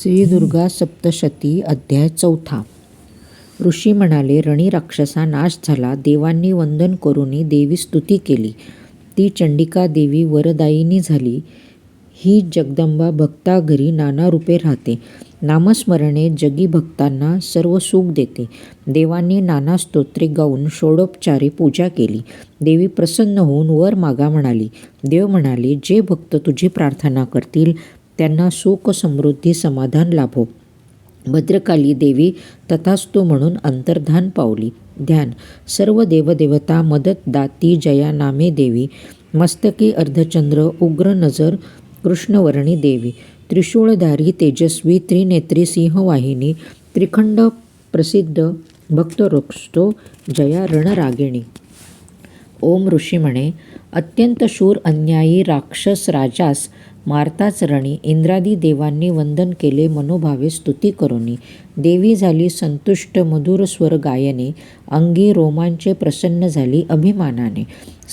श्री दुर्गा सप्तशती अध्याय चौथा. ऋषी म्हणाले रणी राक्षसा नाश झाला. देवांनी वंदन करूनी देवी स्तुती केली. ती चंडिका देवी वरदायिनी झाली. ही जगदंबा भक्ता घरी नाना रूपे राहते. नामस्मरणे जगी भक्तांना सर्व सुख देते. देवांनी नाना स्तोत्रे गाऊन षोडोपचारे पूजा केली. देवी प्रसन्न होऊन वर मागा म्हणाली. देव म्हणाले जे भक्त तुझी प्रार्थना करतील त्यांना सुख समृद्धी समाधान लाभो. भद्रकाली देवी तथास्तु म्हणून अंतर्धान पावली. ध्यान. सर्व देवदेवता मदत दाती जया नामे देवी. मस्तकी अर्धचंद्र उग्र नजर कृष्णवर्णी देवी. त्रिशूळधारी तेजस्वी त्रिनेत्री सिंहवाहिनी त्रिखंड प्रसिद्ध भक्तरोक्षो जया रणरागिणी. ओम ऋषी म्हणे अत्यंत शूर अन्यायी राक्षस राजास मारताच रणी इंद्रादी देवांनी वंदन केले मनोभावे स्तुती करोनी. देवी झाली संतुष्ट मधुर स्वर गायने अंगी रोमांचे प्रसन्न झाली अभिमानाने.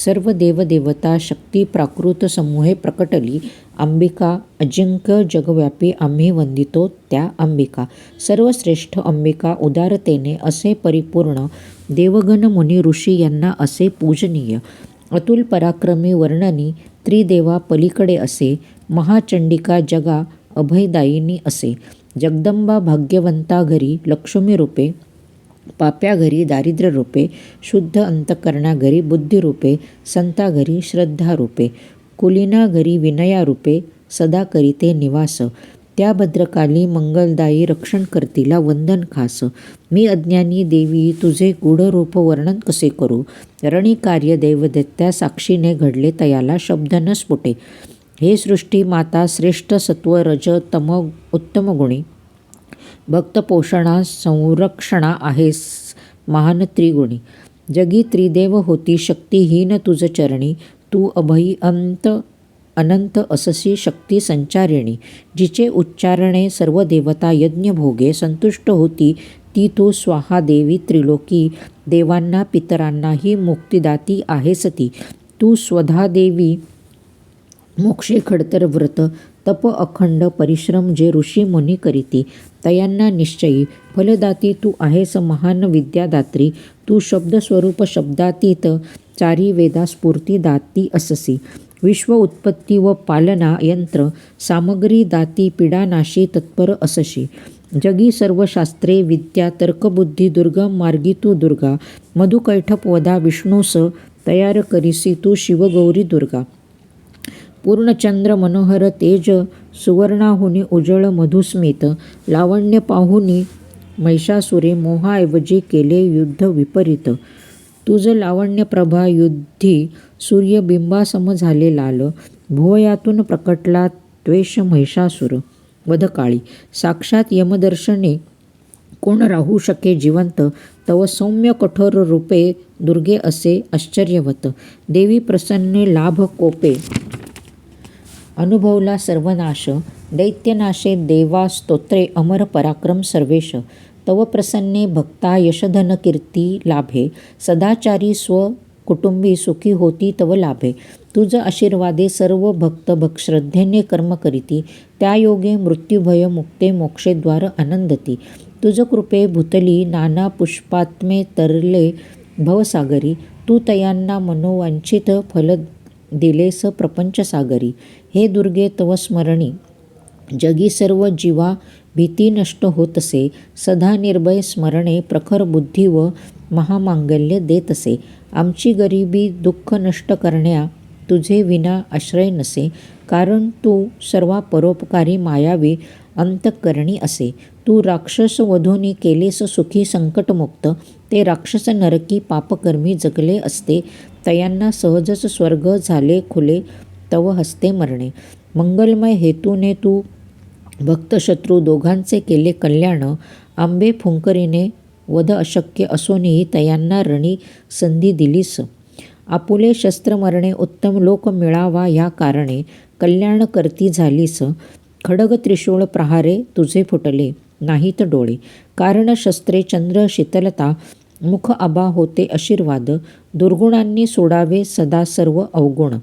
सर्व देवदेवता शक्ती प्राकृत समूहे प्रकटली. अंबिका अजिंक्य जगव्यापी आम्ही वंदितो त्या अंबिका. सर्वश्रेष्ठ अंबिका उदारतेने असे परिपूर्ण देवगण मुनी ऋषी यांना असे पूजनीय. अतुल पराक्रमी वर्णनी त्रिदेवा पलीकडे असे महाचंडिका जगा अभयदायिनी असे. जगदंबा भाग्यवंता घरी लक्ष्मी रूपे पाप्या घरी दारिद्र्य रूपे शुद्ध अंतकरणा घरी बुद्धिरूपे संता घरी श्रद्धा रूपे कुलीना घरी विनया रूपे सदा करीते निवास. त्या भद्रकाली मंगलदायी रक्षण करतीला वंदन खास. मी अज्ञानी देवी तुझे गूढरूप वर्णन कसे करू? रणी कार्य देवदत्त्या साक्षीने घडले तयाला शब्द न स्फुटे. हे सृष्टी माता श्रेष्ठ सत्व रज तम उत्तम गुणी. भक्तपोषणा संरक्षणा आहेस महान त्रिगुणी. जगी त्रिदेव होती शक्तिहीन तुझ चरणी. तू अभयी अंत अनंत अससी शक्ती संचारिणी. जिचे उच्चारणे सर्व देवता यज्ञ भोगे संतुष्ट होती ती तू स्वाहा देवी त्रिलोकी. देवांना पितरांनाही मुक्तिदाती आहेस ती. तू स्वधा देवी मोक्षे खडतर व्रत तप अखंड परिश्रम जे ऋषी मुनी करीती तयांना निश्चयी फलदाती तू आहेस महान विद्यादात्री तू शब्दस्वरूप शब्दातीत चारी वेदा स्फूर्ती दाती अससी. विश्व उत्पत्ती व पालना यंत्र सामग्री दाती पीडानाशी तत्पर असशी जगी सर्व शास्त्रे विद्या तर्कबुद्धी दुर्गम मार्गी तू दुर्गा मधुकैठप वधा विष्णूस तयार करीसी तू शिवगौरी दुर्गा. पूर्णचंद्र मनोहर तेज सुवर्णाहुनी उजळ मधुस्मित लावण्य पाहुनी महिषासुरे मोहाऐवजी केले युद्ध विपरीत. तुझ लावण्यप्रभा युद्धी सूर्यबिंबासम झाले लाल भुवयातून प्रकटला त्वेष महिषासुर वधकाळी. साक्षात यमदर्शने कोण राहू शके जिवंत तव सौम्य कठोर रूपे दुर्गे असे आश्चर्यवत. देवी प्रसन्ने लाभ कोपे. अनुभवला सर्वनाश. दैत्यनाशे देवा स्तोत्रे अमर पराक्रम सर्वेश. तव प्रसन्ने भक्ता यशधन कीर्ती लाभे. सदाचारी स्व कुटुंबी सुखी होती तव लाभे. तुझ आशीर्वादे सर्व भक्त भक्श्रद्धेने कर्म करीती. त्या योगे मृत्युभय मुक्ते मोक्षेद्वार आनंदती. तुझ कृपे भूतली नाना पुष्पात्मे तरले भवसागरी. तू तयांना मनोवांछित फल दिलेस प्रपंचसागरी हे दुर्गे तव स्मरणी जगी सर्व जीवा भीती नष्ट होतसे सदा निर्भय स्मरणे प्रखर बुद्धी व महामांगल्य देतसे. आमची गरिबी दुःख नष्ट करण्या तुझे विना आश्रय नसे कारण तू सर्वा परोपकारी मायावी अंतकरणी असे. तू राक्षस वधूनी केलेस सुखी संकटमुक्त. ते राक्षस नरकी पापकर्मी जगले असते. तयांना सहजच स्वर्ग झाले खुले तव हस्ते मरणे. मंगलमय हेतूने तू भक्तशत्रू दोघांचे केले कल्याण. आंबे फुंकरीने वध अशक्य असूनही तयांना रणी संधी दिलीस. आपुले शस्त्र मरणे उत्तम लोक मिळावा ह्या कारणे. कल्याणकर्ती झालीस. खडग त्रिशूळ प्रहारे तुझे फुटले. नाहीत डोळे. कारण शस्त्रे चंद्र शीतलता मुख आबा होते आशीर्वाद. दुर्गुणांनी सोडावे सदा सर्व अवगुण.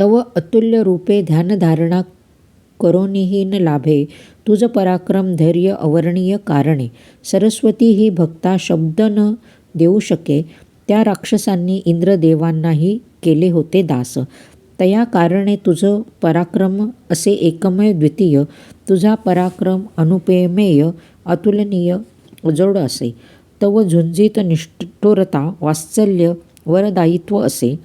तव अतुल्य रूपे ध्यानधारणा करोनिही न लाभे. तुझ पराक्रम धैर्य अवर्णीय कारणे. सरस्वती ही भक्ता शब्द न देऊ शके. त्या राक्षसांनी इंद्रदेवांनाही केले होते दास. तया कारणे तुझं पराक्रम असे एकमेव द्वितीय तुझा पराक्रम अनुपेमेय अतुलनीय अजोड असे. तव झुंजित निष्ठुरता वात्सल्य वरदायित्व असे.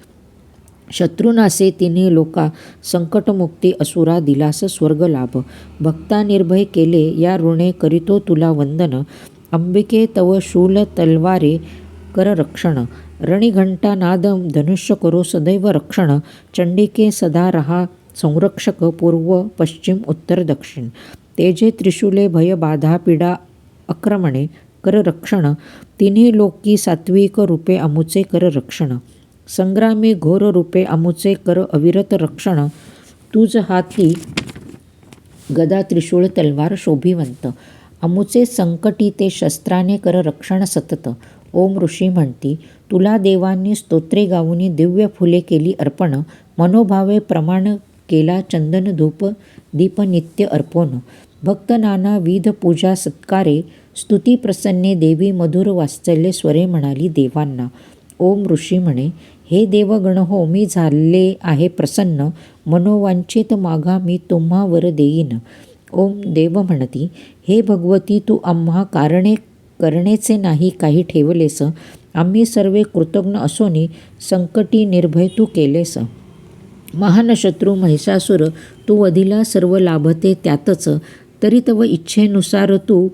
शत्रुनासे तिने लोका संकटमुक्ती असुरा दिलास स्वर्गलाभ भक्ता निर्भय केले या ऋणे करितो तुला वंदन. अंबिके तव शूल तलवारे कर रक्षण. रणिघंटा नादम धनुष्य करो सदैव रक्षण चंडिके सदा रहा संरक्षक पूर्व पश्चिम उत्तर दक्षिण। तेजे त्रिशूले भय बाधा पीडा आक्रमणे कर रक्षण तिन्ही लोकी सात्विक रूपे अमुचे कर रक्षण। संग्रामी घोर रूपे अमुचे कर अविरत रक्षण। तुझ हाती गदा त्रिशूळ तलवार शोभिवंत। अमुचे संकटी ते शस्त्राने कर रक्षण सतत। ओम ऋषी म्हणती तुला देवांनी स्तोत्रे गाऊनी दिव्य फुले केली अर्पण मनोभावे प्रमाण केला चंदन धूप दीप नित्य अर्पोन भक्त नाना विध पूजा सत्कारे स्तुती प्रसन्ने देवी मधुर वात्सल्य स्वरे म्हणाली देवांना. ओम ऋषी म्हणे हे देवगण हो मी झाले आहे प्रसन्न मनोवांछित मागा मी तुम्हा वर देईन. ओम देव म्हणती हे भगवती तू आम्हा कारणे करणेचे नाही काही ठेवलेस आम्ही सर्वे कृतज्ञ असोनी संकटी निर्भय तू केलेस. महान शत्रू महिषासुर तू वधीला सर्व लाभते त्यातच तरी तव इच्छेनुसार तू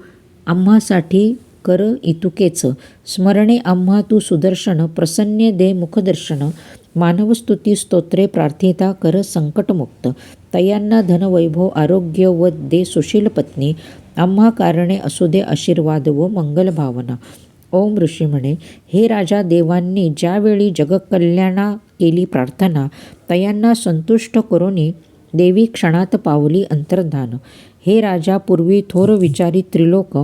आम्हासाठी कर इतुकेच. स्मरणे आम्हा तू सुदर्शन प्रसन्ने दे मुखदर्शन. मानवस्तुती स्तोत्रे प्रार्थिता कर संकटमुक्त. तयांना धनवैभव आरोग्य व दे सुशील पत्नी. आम्हा कारणे असू दे आशीर्वाद व मंगल भावना. ओम ऋषी म्हणे हे राजा देवांनी ज्यावेळी जगकल्याणा केली प्रार्थना तयांना संतुष्ट करूनी देवी क्षणात पावली अंतर्धान. हे राजा पूर्वी थोर विचारी त्रिलोक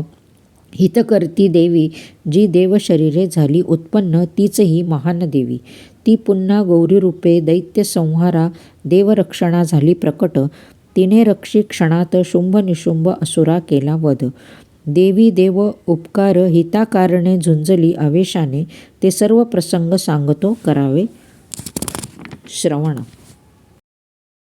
हितकर्ती देवी जी देवशरीरे झाली उत्पन्न तीच ही महान देवी. ती पुन्हा गौरीरूपे दैत्य संहारा देवरक्षणा झाली प्रकट. तिने रक्षी क्षणात शुंभ निशुंभ असुरा केला वध. देवी देव उपकार हिताकारणे झुंजली आवेशाने ते सर्व प्रसंग सांगतो करावे. श्रवण.